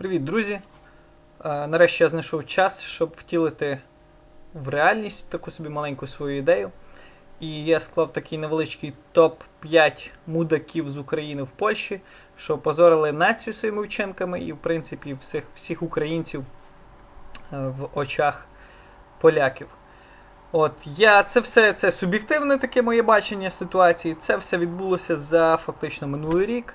Привіт, друзі! Е, Нарешті я знайшов час, щоб втілити в реальність таку собі маленьку свою ідею. І я склав такий невеличкий топ-5 мудаків з України в Польщі, що позорили націю своїми вчинками і, в принципі, всіх, всіх українців е, в очах поляків. От я це все це суб'єктивне таке моє бачення ситуації. Це все відбулося за фактично минулий рік.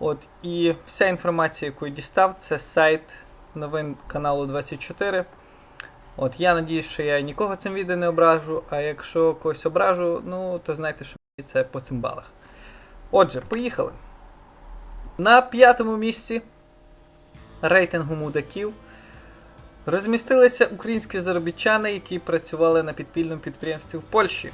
От, і вся інформація, яку я дістав, це сайт новин каналу 24. От, я надіюсь, що я нікого цим відео не ображу, а якщо когось ображу, ну, то знайте, що мені це по цимбалах. Отже, поїхали. На п'ятому місці рейтингу мудаків розмістилися українські заробітчани, які працювали на підпільному підприємстві в Польщі.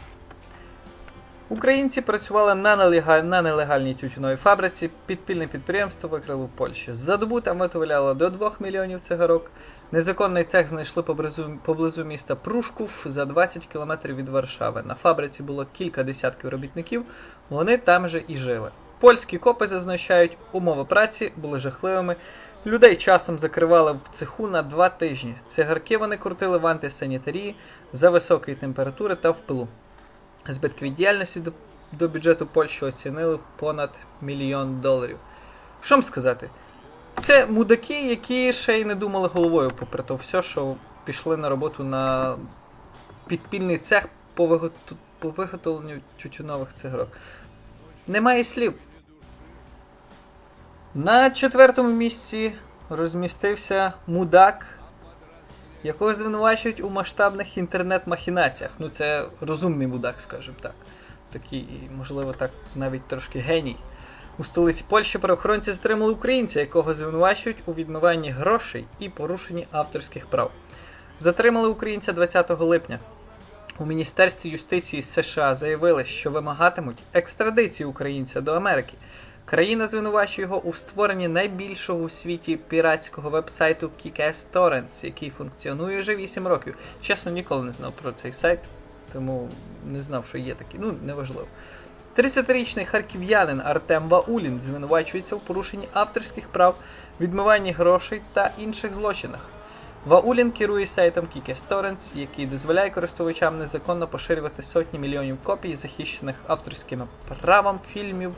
Українці працювали на, нелега- на нелегальній тютюновій фабриці. Підпільне підприємство викрили в Польщі. За добу там виготовляло до 2 мільйонів цигарок. Незаконний цех знайшли поблизу, поблизу міста Прушков за 20 кілометрів від Варшави. На фабриці було кілька десятків робітників. Вони там же і жили. Польські копи зазначають, умови праці були жахливими. Людей часом закривали в цеху на два тижні. Цигарки вони крутили в антисанітарії за високої температури та в пилу. Збитки від діяльності до, до бюджету Польщі оцінили в понад мільйон доларів. Що вам сказати? Це мудаки, які ще й не думали головою, попри то все, що пішли на роботу на підпільний цех по, виготу- по виготовленню тютюнових цигарок. Немає слів. На четвертому місці розмістився мудак, якого звинувачують у масштабних інтернет-махінаціях. Ну, це розумний мудак, скажімо так. Такий, можливо, так навіть трошки геній. У столиці Польщі правоохоронці затримали українця, якого звинувачують у відмиванні грошей і порушенні авторських прав. Затримали українця 20 липня. У Міністерстві юстиції США заявили, що вимагатимуть екстрадиції українця до Америки. Країна звинувачує його у створенні найбільшого у світі піратського вебсайту Kick-Ass Torrents, який функціонує вже 8 років. Чесно, ніколи не знав про цей сайт, тому не знав, що є такий. Ну, неважливо. 30-річний харків'янин Артем Ваулін звинувачується в порушенні авторських прав, відмиванні грошей та інших злочинах. Ваулін керує сайтом Kick-Ass Torrents, який дозволяє користувачам незаконно поширювати сотні мільйонів копій захищених авторським правом фільмів,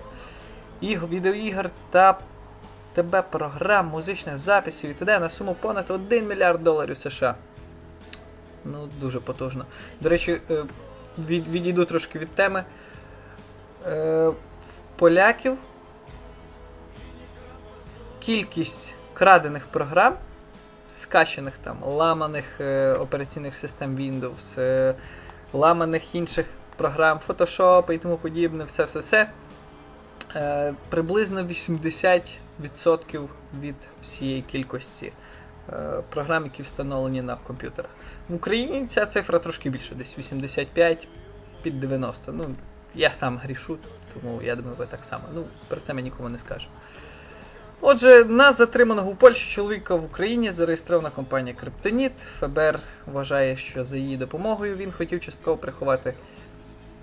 іг- відеоігр та ТБ програм, музичних записів і т.д. на суму понад 1 мільярд доларів США. Ну, дуже потужно. До речі, е, від, відійду трошки від теми. Е, В поляків кількість крадених програм, скачених там, ламаних е, операційних систем Windows, ламаних інших програм, Photoshop і тому подібне, все-все-все. Е, приблизно 80% від всієї кількості е, програм, які встановлені на комп'ютерах. В Україні ця цифра трошки більше, десь 85 під 90. Ну, я сам грішу, тому я думаю, ви так само. Ну, про це ми нікому не скажу. Отже, на затриманого у Польщі чоловіка в Україні зареєстрована компанія Криптоніт. ФБР вважає, що за її допомогою він хотів частково приховати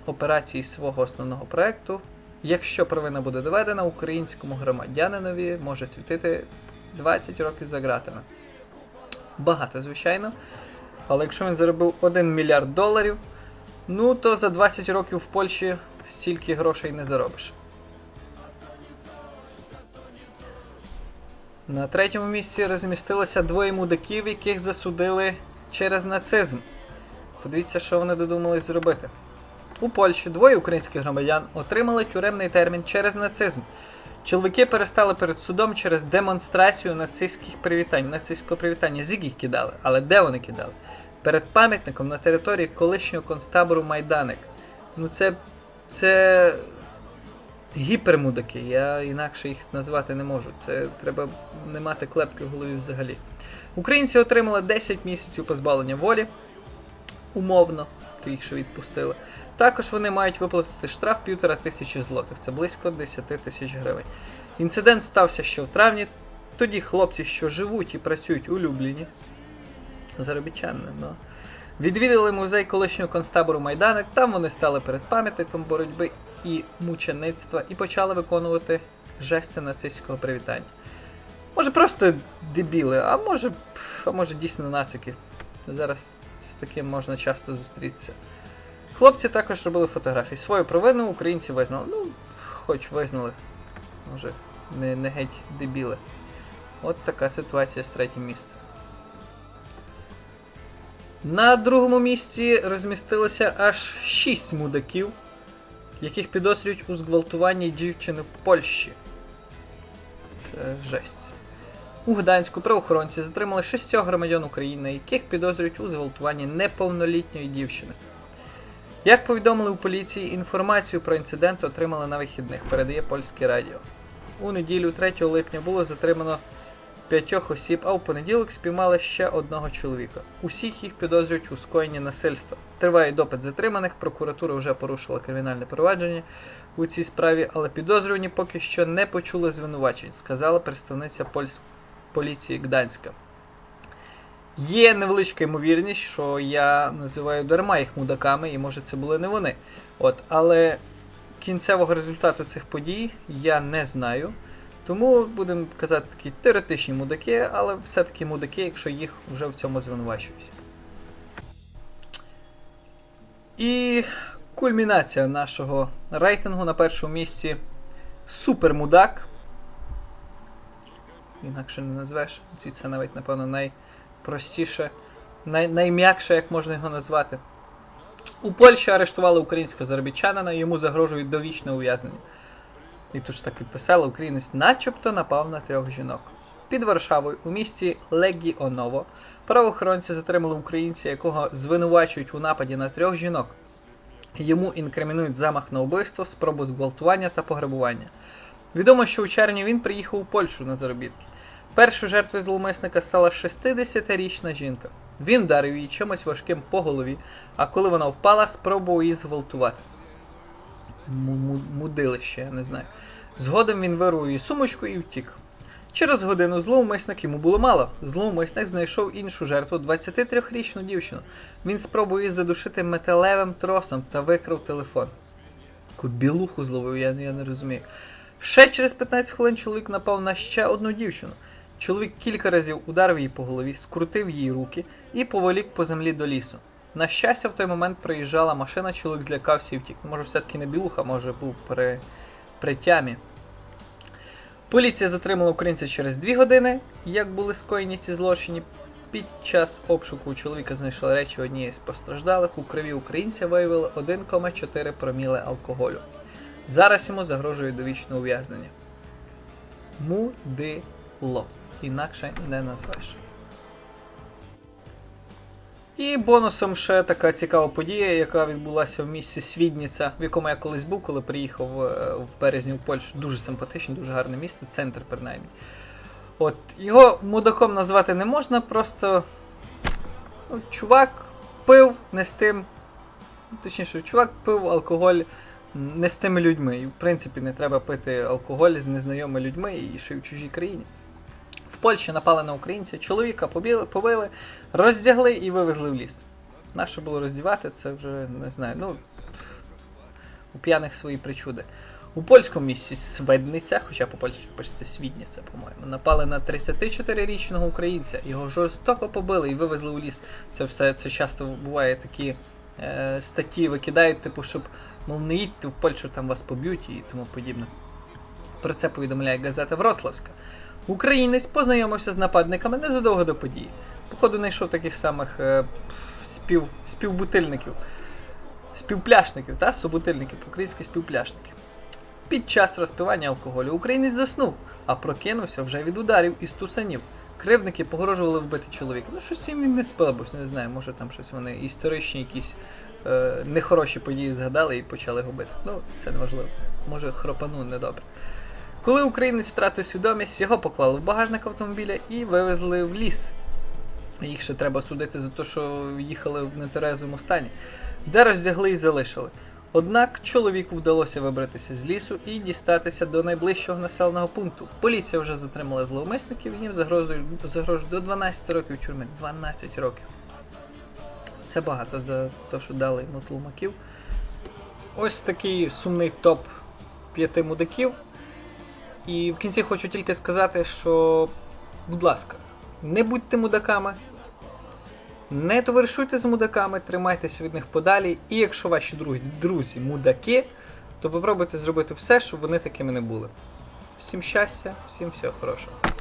операції свого основного проекту. Якщо провина буде доведена, українському громадянинові може світити 20 років за ґратами. Багато, звичайно. Але якщо він заробив 1 мільярд доларів, ну то за 20 років в Польщі стільки грошей не заробиш. На третьому місці розмістилося двоє мудаків, яких засудили через нацизм. Подивіться, що вони додумались зробити. У Польщі двоє українських громадян отримали тюремний термін через нацизм. Чоловіки перестали перед судом через демонстрацію нацистських привітань. Нацистського привітання їх кидали, але де вони кидали? Перед пам'ятником на території колишнього концтабору Майданик. Ну це. це. гіпермудаки. Я інакше їх назвати не можу. Це треба не мати клепки в голові взагалі. Українці отримали 10 місяців позбавлення волі. Умовно, тих, що відпустили. Також вони мають виплатити штраф півтора тисячі злотих, це близько 10 тисяч гривень. Інцидент стався ще в травні. Тоді хлопці, що живуть і працюють у Любліні, заробітчани, ну, відвідали музей колишнього концтабору Майданик. Там вони стали перед пам'ятником боротьби і мучеництва і почали виконувати жести нацистського привітання. Може, просто дебіли, а може, а може дійсно нацики. Зараз з таким можна часто зустрітися. Хлопці також робили фотографії. Свою провину українці визнали. Ну, хоч визнали. Може, не, не геть дебіли. От така ситуація з третім місцем. На другому місці розмістилося аж 6 мудаків, яких підозрюють у зґвалтуванні дівчини в Польщі. Це жесть. У Гданську правоохоронці затримали шістьох громадян України, яких підозрюють у зґвалтуванні неповнолітньої дівчини. Як повідомили у поліції, інформацію про інцидент отримали на вихідних, передає польське радіо. У неділю 3 липня було затримано п'ятьох осіб, а у понеділок спіймали ще одного чоловіка. Усіх їх підозрюють у скоєнні насильства. Триває допит затриманих, прокуратура вже порушила кримінальне провадження у цій справі, але підозрювані поки що не почули звинувачень, сказала представниця польської поліції Гданська. Є невеличка ймовірність, що я називаю дарма їх мудаками, і може це були не вони. От, але кінцевого результату цих подій я не знаю. Тому будемо казати такі теоретичні мудаки, але все-таки мудаки, якщо їх вже в цьому звинувачують. І кульмінація нашого рейтингу на першому місці супермудак. Інакше не назвеш. Це навіть, напевно, найпростіше, най, найм'якше, як можна його назвати. У Польщі арештували українського заробітчанина, йому загрожують довічне ув'язнення. І тут ж так підписали, українець начебто напав на трьох жінок. Під Варшавою у місті Легіоново правоохоронці затримали українця, якого звинувачують у нападі на трьох жінок. Йому інкримінують замах на вбивство, спробу зґвалтування та пограбування. Відомо, що у червні він приїхав у Польщу на заробітки. Першою жертвою зловмисника стала 60-річна жінка. Він вдарив її чимось важким по голові, а коли вона впала, спробував її зґвалтувати. Мудилище, я не знаю. Згодом він вирвав її сумочку і втік. Через годину зловмисник йому було мало. Зловмисник знайшов іншу жертву 23-річну дівчину. Він спробував її задушити металевим тросом та викрав телефон. Таку білуху зловив, я, я не розумію. Ще через 15 хвилин чоловік напав на ще одну дівчину. Чоловік кілька разів ударив її по голові, скрутив її руки і поволік по землі до лісу. На щастя, в той момент приїжджала машина, чоловік злякався і втік. Може, все-таки не білуха, може був при, при тямі. Поліція затримала українця через 2 години, як були скоєні ці злочини. Під час обшуку у чоловіка знайшли речі однієї з постраждалих. У крові українця виявили 1,4 проміле алкоголю. Зараз йому загрожує довічне ув'язнення. Мудило. Інакше не назвеш. І бонусом ще така цікава подія, яка відбулася в місті Свідніця, в якому я колись був, коли приїхав е, в березні в Польщу. Дуже симпатичне, дуже гарне місто, центр принаймні. От його мудаком назвати не можна, просто ну, чувак пив не з тим. Точніше, чувак пив алкоголь не з тими людьми. І в принципі не треба пити алкоголь з незнайомими людьми і ще й в чужій країні. Польщі напали на українця, чоловіка побили, побили, роздягли і вивезли в ліс. Нащо було роздівати, це вже не знаю. Ну, у п'яних свої причуди. У польському місті Сведниця, хоча по польськи пишеться Свідниця, по-моєму, напали на 34-річного українця. Його жорстоко побили і вивезли у ліс. Це все це часто буває такі е, статті викидають, типу, щоб мов не їдьте в Польщу, там вас поб'ють і тому подібне. Про це повідомляє газета Врославська. Українець познайомився з нападниками незадовго до події. Походу, знайшов таких самих е, спів, співбутильників, співпляшників, та? собутильників, українські співпляшники. Під час розпивання алкоголю українець заснув, а прокинувся вже від ударів і стусанів. Кривдники погрожували вбити чоловіка. Ну, щось їм він не сподобався, не знаю, може там щось вони історичні якісь е, нехороші події згадали і почали губити. Ну, це не важливо. Може, хропану недобре. Коли українець втратив свідомість, його поклали в багажник автомобіля і вивезли в ліс. Їх ще треба судити за те, що їхали в нетверезому стані, де роздягли і залишили. Однак чоловіку вдалося вибратися з лісу і дістатися до найближчого населеного пункту. Поліція вже затримала зловмисників, їм загрожує, загрожує до 12 років тюрми. 12 років. Це багато за те, що дали йому тлумаків. Ось такий сумний топ п'яти мудаків. І в кінці хочу тільки сказати, що будь ласка, не будьте мудаками, не товаришуйте з мудаками, тримайтеся від них подалі. І якщо ваші друзі, друзі мудаки, то попробуйте зробити все, щоб вони такими не були. Всім щастя, всім всього хорошого.